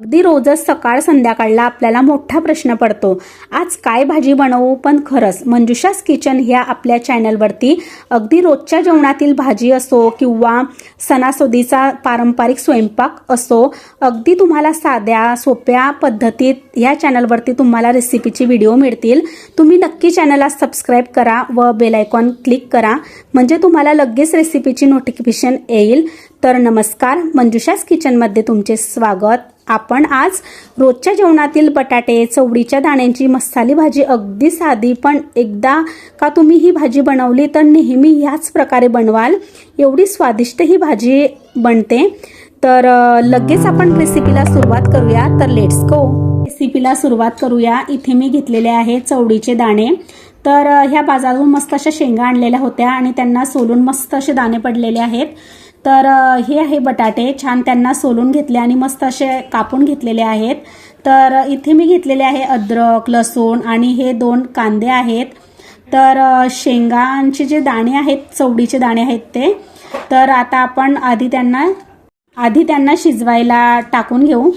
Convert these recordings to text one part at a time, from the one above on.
अगदी रोजच सकाळ संध्याकाळला आपल्याला मोठा प्रश्न पडतो. आज काय भाजी बनवू? पण खरंच मंजुषास किचन ह्या आपल्या चॅनलवरती अगदी रोजच्या जेवणातील भाजी असो किंवा सणासुदीचा पारंपरिक स्वयंपाक असो अगदी तुम्हाला साध्या सोप्या पद्धतीत ह्या चॅनलवरती तुम्हाला रेसिपीची व्हिडिओ मिळतील. तुम्ही नक्की चॅनलला सबस्क्राईब करा व बेल आयकॉन क्लिक करा. म्हणजे तुम्हाला लगेच रेसिपीची नोटिफिकेशन येईल. तर नमस्कार मंजुषास किचनमध्ये तुमचे स्वागत. आपण आज रोजच्या जेवणातील बटाटे चवडीच्या दाण्यांची मसाली भाजी अगदी साधी पण एकदा का तुम्ही ही भाजी बनवली तर नेहमी ह्याच प्रकारे बनवाल. एवढी स्वादिष्ट ही भाजी बनते. तर लगेच आपण रेसिपीला सुरुवात करूया. तर लेट्स गो रेसिपीला सुरुवात करूया. इथे मी घेतलेले आहे चवडीचे दाणे. तर ह्या बाजारातून मस्त अशा शेंगा आणलेल्या होत्या आणि त्यांना सोलून मस्त असे दाणे पडलेले आहेत. तर हे आहे बटाटे. छान त्यांना सोलून घेतले आणि मस्त असे कापून घेतलेले आहेत. तर इथे मी घेतलेले आहे अद्रक लसूण आणि हे दोन कांदे आहेत. तर शेंगांचे जे दाणे आहेत चवडीचे दाणे आहेत ते. तर आता आपण आधी त्यांना आधी त्यांना शिजवायला टाकून घेऊ.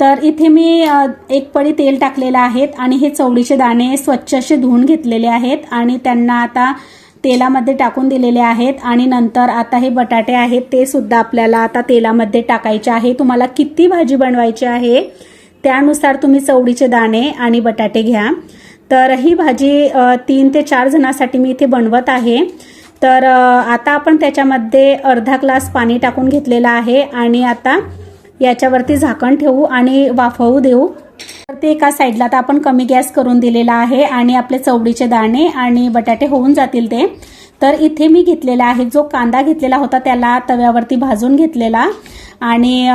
तर इथे मी एक पडी तेल टाकलेलं आहेत आणि हे चवडीचे दाणे स्वच्छ असे धुवून घेतलेले आहेत. आणि त्यांना आता तेलामध्ये टाकून दिलेले आहेत आणि नंतर आता हे बटाटे आहेत ते सुद्धा आपल्याला आता तेलामध्ये टाकायचे आहे. तुम्हाला किती भाजी बनवायची आहे त्यानुसार तुम्ही चवडीचे दाणे आणि बटाटे घ्या. तर ही भाजी तीन ते चार जणांसाठी मी इथे बनवत आहे. तर आता आपण त्याच्यामध्ये अर्धा ग्लास पाणी टाकून घेतलेलं आहे आणि आता याच्यावरती झाकण ठेवू आणि वाफवू देऊ. तर ते एका साईडला तर आपण कमी गॅस करून दिलेला आहे आणि आपले चवडीचे दाणे आणि बटाटे होऊन जातील ते. तर इथे मी घेतलेला आहे जो कांदा घेतलेला होता त्याला तव्यावरती भाजून घेतलेला. आणि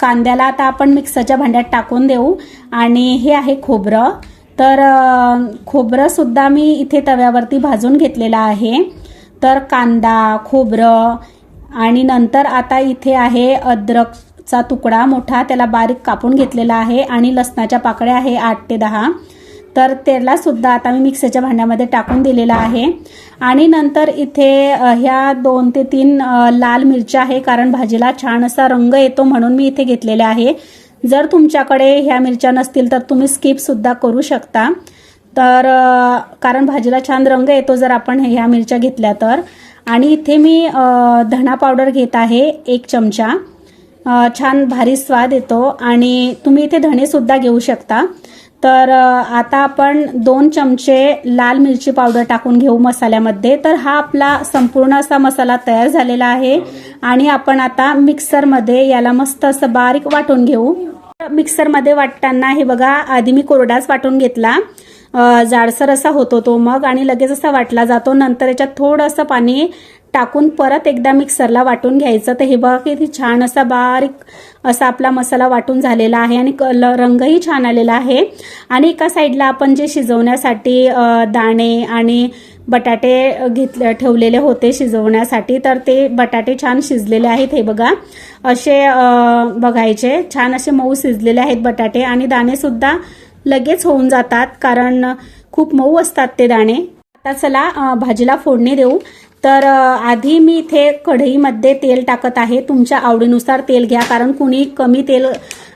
कांद्याला आता आपण मिक्सरच्या भांड्यात टाकून देऊ. आणि हे आहे खोबरं. तर खोबरंसुद्धा खोबरं सुद्धा मी इथे तव्यावरती भाजून घेतलेलं आहे. तर कांदा खोबरं आणि नंतर आता इथे आहे अद्रक चा तुकडा मोठा त्याला बारीक कापून घेतलेला आहे आणि लसणाच्या पाकळ्या आहे आठ ते दहा. तर त्याला सुद्धा आता मी मिक्सरच्या भांड्यामध्ये टाकून दिलेला आहे. आणि नंतर इथे ह्या दोन ते तीन लाल मिरच्या आहे कारण भाजीला छान असा रंग येतो म्हणून मी इथे घेतलेले आहे. जर तुमच्याकडे ह्या मिरच्या नसतील तर तुम्ही स्किप सुद्धा करू शकता. तर कारण भाजीला छान रंग येतो जर आपण ह्या मिरच्या घेतल्या तर. आणि इथे मी धणा पावडर घेत आहे एक चमचा. छान भारी स्वाद येतो आणि तुम्ही इथे धणे सुद्धा घेऊ शकता. तर आता आपण दोन चमचे लाल मिरची पावडर टाकून घेऊ मसाल्यामध्ये. तर हा आपला संपूर्ण असा मसाला तयार झालेला आहे आणि आपण आता मिक्सरमध्ये याला मस्त असं बारीक वाटून घेऊ. मिक्सरमध्ये वाटताना हे बघा आधी मी कोरडाच वाटून घेतला. जाडसर असा होतो तो मग आणि लगेच असा वाटला जातो. नंतर याच्यात थोडंसं पाणी टाकून परत एकदा मिक्सरला वाटून घ्यायचं. तर हे बघा किती छान असा बारीक असा आपला मसाला वाटून झालेला आहे आणि कल रंगही छान आलेला आहे. आणि एका साईडला आपण जे शिजवण्यासाठी दाणे आणि बटाटे घेतले ठेवलेले होते शिजवण्यासाठी तर ते बटाटे छान शिजलेले आहेत हे बघा. असे बघायचे. छान असे मऊ शिजलेले आहेत बटाटे आणि दाणेसुद्धा लगेच होऊन जातात कारण खूप मऊ असतात ते दाणे. आता चला भाजीला फोडणी देऊ. तर आधी मी इथे कढईमध्ये तेल टाकत आहे. तुमच्या आवडीनुसार तेल घ्या कारण कुणी कमी तेल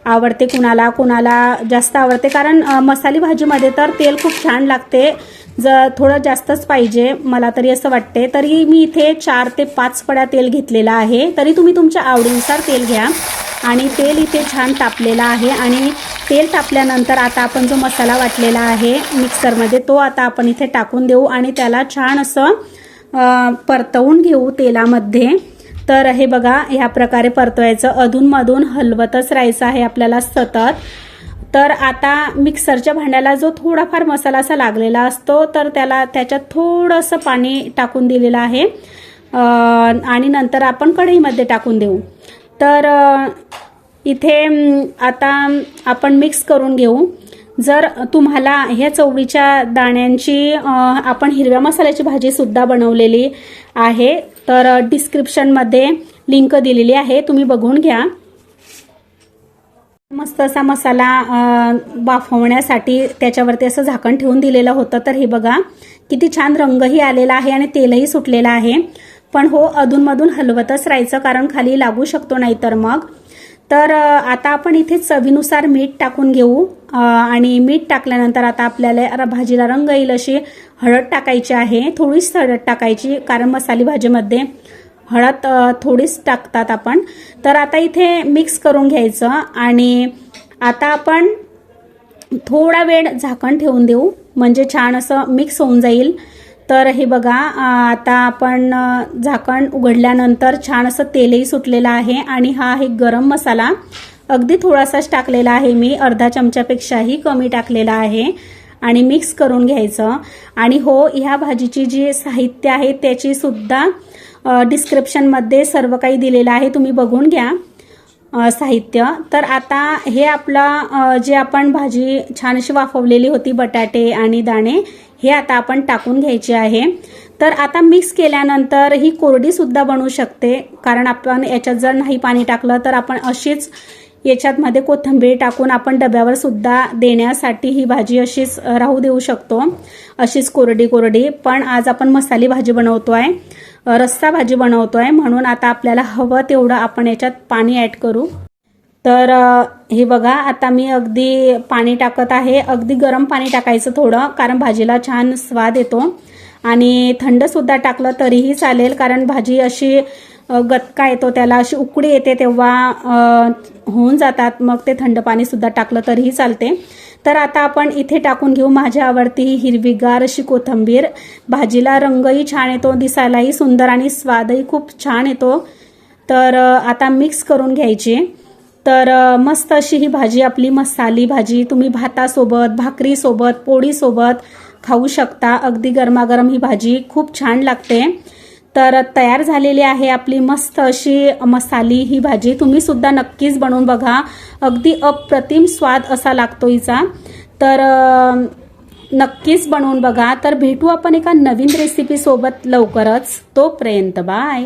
आवडते कुणाला कुणाला जास्त आवडते. कारण मसाली भाजीमध्ये तर तेल खूप छान लागते. जर थोडं जास्तच पाहिजे मला तरी असं वाटते. तरी मी इथे चार ते पाच पड्या तेल घेतलेलं आहे. तरी तुम्ही तुमच्या आवडीनुसार तेल घ्या. आणि तेल इथे छान तापलेलं आहे. आणि तेल तापल्यानंतर आता आपण जो मसाला वाटलेला आहे मिक्सरमध्ये तो आता आपण इथे टाकून देऊ. आणि त्याला छान असं परतवून घेऊ तेलामध्ये. तर हे बघा ह्या प्रकारे परतवायचं. अधूनमधून हलवतच राहायचं आहे आपल्याला सतत. तर आता मिक्सरच्या भांड्याला जो थोडाफार मसाला असा लागलेला असतो तर त्याला त्याच्यात थोडंसं पाणी टाकून दिलेलं आहे. आणि नंतर आपण कढईमध्ये टाकून देऊ. तर इथे आता आपण मिक्स करून घेऊ. जर तुम्हाला ह्या चवळीच्या दाण्यांची आपण हिरव्या मसाल्याची भाजीसुद्धा बनवलेली आहे तर डिस्क्रिप्शनमध्ये लिंक दिलेली आहे तुम्ही बघून घ्या. मस्त असा मसाला वाफवण्यासाठी त्याच्यावरती असं झाकण ठेवून दिलेलं होतं तर हे बघा किती छान रंगही आलेला आहे आणि तेलही सुटलेलं आहे. पण हो अधूनमधून हलवतच राहायचं कारण खाली लागू शकतो नाहीतर मग. तर आता आपण इथे चवीनुसार मीठ टाकून घेऊ. आणि मीठ टाकल्यानंतर आता आपल्याला र- भाजीला रंग येईल अशी हळद टाकायची आहे. थोडीच हळद टाकायची कारण मसाली भाजीमध्ये हळद थोडीच टाकतात आपण. तर आता इथे मिक्स करून घ्यायचं आणि आता आपण थोडा वेळ झाकण ठेवून देऊ. म्हणजे छान असं मिक्स होऊन जाईल. तर हे बघा आता आपण झाकण उघडल्यानंतर छान असं तेलही सुटलेलं आहे. आणि हा आहे गरम मसाला. अगदी थोडासाच टाकलेला आहे मी. अर्धा चमच्यापेक्षाही कमी टाकलेला आहे. आणि मिक्स करून घ्यायचं. आणि हो ह्या भाजीची जी साहित्य आहे त्याची सुद्धा डिस्क्रिप्शनमध्ये सर्व काही दिलेलं आहे. तुम्ही बघून घ्या साहित्य. तर आता हे आपला जे आपण भाजी छानशी वाफवलेली होती बटाटे आणि दाणे हे आता आपण टाकून घ्यायचे आहे. तर आता मिक्स केल्यानंतर ही कोरडी सुद्धा बनवू शकते. कारण आपण याच्यात जर नाही पाणी टाकलं तर आपण अशीच याच्यात मध्ये कोथिंबीर टाकून आपण डब्यावर सुद्धा देण्यासाठी ही भाजी अशीच राहू देऊ शकतो. अशीच कोरडी कोरडी. पण आज आपण मसाली भाजी बनवतोय. आहे रस्सा भाजी बनवतोय. म्हणून आता आपल्याला हवं तेवढं आपण याच्यात पाणी ऍड करू. तर हे बघा आता मी अगदी पाणी टाकत आहे. अगदी गरम पाणी टाकायचं थोडं कारण भाजीला छान स्वाद येतो. आणि थंडसुद्धा टाकलं तरीही चालेल कारण भाजी अशी गतका येतो त्याला अशी उकडी येते तेव्हा होऊन जातात. मग ते थंड पाणीसुद्धा टाकलं तरीही चालते. तर आता आपण इथे टाकून घेऊ माझ्या आवडती ही हिरवीगार अशी कोथंबीर. भाजीला रंगही छान येतो दिसायलाही सुंदर आणि स्वादही खूप छान येतो. तर आता मिक्स करून घ्यायची. तर मस्त अशी ही भाजी आपली मसाली भाजी. तुम्ही भातासोबत भाकरीसोबत पोळीसोबत खाऊ शकता. अगदी गरमागरम ही भाजी खूप छान लागते. तर तयार झालेली आहे आपली मस्त अशी मसाली ही भाजी. तुम्ही सुद्धा नक्कीच बनवून बघा. अगदी अप्रतिम स्वाद असा लागतो हिचा. तर नक्कीच बनवून बघा. तर भेटू आपण एका नवीन रेसिपी सोबत लवकरच. तोपर्यंत बाय.